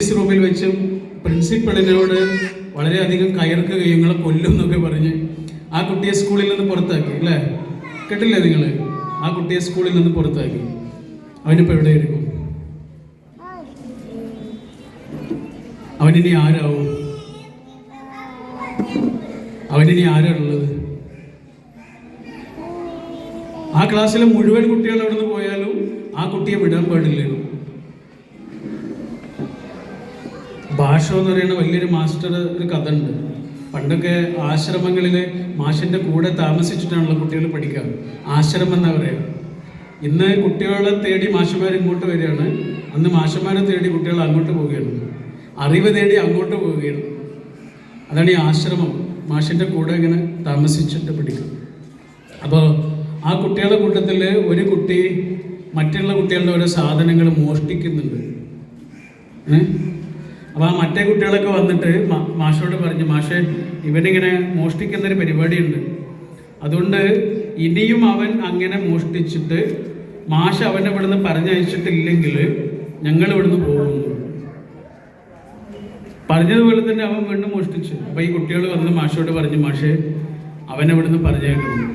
Office റൂമിൽ വെച്ചും പ്രിൻസിപ്പളിനോട് വളരെയധികം കയർക്കുകയും നിങ്ങളെ കൊല്ലും എന്നൊക്കെ പറഞ്ഞ് ആ കുട്ടിയെ സ്കൂളിൽ നിന്ന് പുറത്താക്കി അല്ലേ? കേട്ടില്ലേ നിങ്ങൾ? ആ കുട്ടിയെ സ്കൂളിൽ നിന്ന് പുറത്താക്കി. അവനിപ്പോൾ എവിടെയായിരിക്കും അവനിനി ആരാവും? അവനിനി ആരാണുള്ളത്? ആ ക്ലാസ്സിലെ മുഴുവൻ കുട്ടികൾ അവിടെ നിന്ന് പോയാലും ആ കുട്ടിയെ വിടാൻ പാടില്ലല്ലോ ഭാഷ എന്ന് പറയുന്ന വലിയൊരു മാസ്റ്റർ ഒരു കഥ ഉണ്ട് പണ്ടൊക്കെ ആശ്രമങ്ങളിൽ മാഷിന്റെ കൂടെ താമസിച്ചിട്ടാണല്ലോ കുട്ടികൾ പഠിക്കുക. ആശ്രമം എന്നാ പറയുക ഇന്ന് കുട്ടികളെ തേടി മാഷന്മാർ ഇങ്ങോട്ട് വരികയാണ്. അന്ന് മാഷന്മാരെ തേടി കുട്ടികൾ അങ്ങോട്ട് പോവുകയാണ്. അറിവ് തേടി അങ്ങോട്ട് പോവുകയാണ്. അതാണ് ഈ ആശ്രമം. മാഷിന്റെ കൂടെ ഇങ്ങനെ താമസിച്ചിട്ട് പഠിക്കും അപ്പോൾ ആ കുട്ടികളുടെ കൂട്ടത്തിൽ ഒരു കുട്ടി മറ്റുള്ള കുട്ടികളുടെ ഓരോ സാധനങ്ങൾ മോഷ്ടിക്കുന്നുണ്ട്? അപ്പോൾ ആ മറ്റേ കുട്ടികളൊക്കെ വന്നിട്ട് മാഷോട് പറഞ്ഞു മാഷെ ഇവനിങ്ങനെ മോഷ്ടിക്കുന്നൊരു പരിപാടിയുണ്ട്. അതുകൊണ്ട് ഇനിയും അവൻ അങ്ങനെ മോഷ്ടിച്ചിട്ട് മാഷ് അവനെ ഇവിടുന്ന് പറഞ്ഞയച്ചിട്ടില്ലെങ്കിൽ ഞങ്ങൾ ഇവിടുന്ന് പോകുന്നു. പറഞ്ഞതുപോലെ തന്നെ അവൻ വീണ്ടും മോഷ്ടിച്ചു. അപ്പോൾ ഈ കുട്ടികൾ വന്ന് മാഷോട് പറഞ്ഞു മാഷെ അവനെ ഇവിടുന്ന് പറഞ്ഞേക്കണം